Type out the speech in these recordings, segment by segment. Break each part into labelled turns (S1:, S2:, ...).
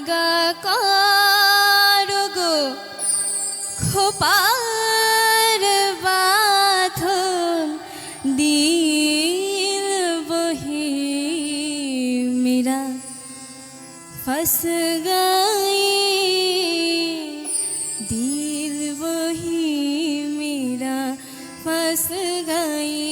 S1: গা করগো খোপার বাথন দিল বহি মেরা। ফস গাই দিল বহি মেরা। ফস গাই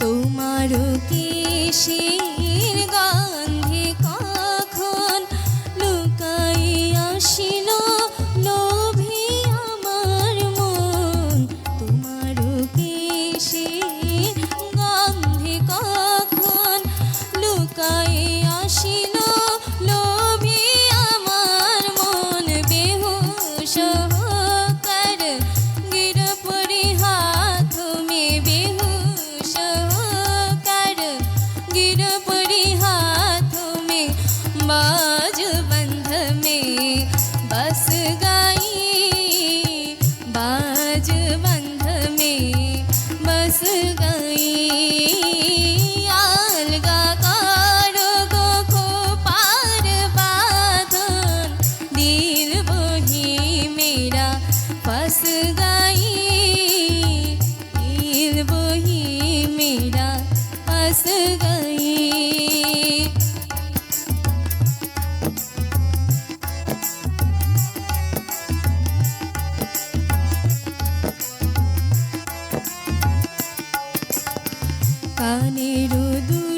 S1: তোমারও কেশির গান? बस गई, बाज बंध में बस गई। आलगा बाधन, दिल वही मेरा फस गई। दिल वही मेरा फस गई। কানের দূর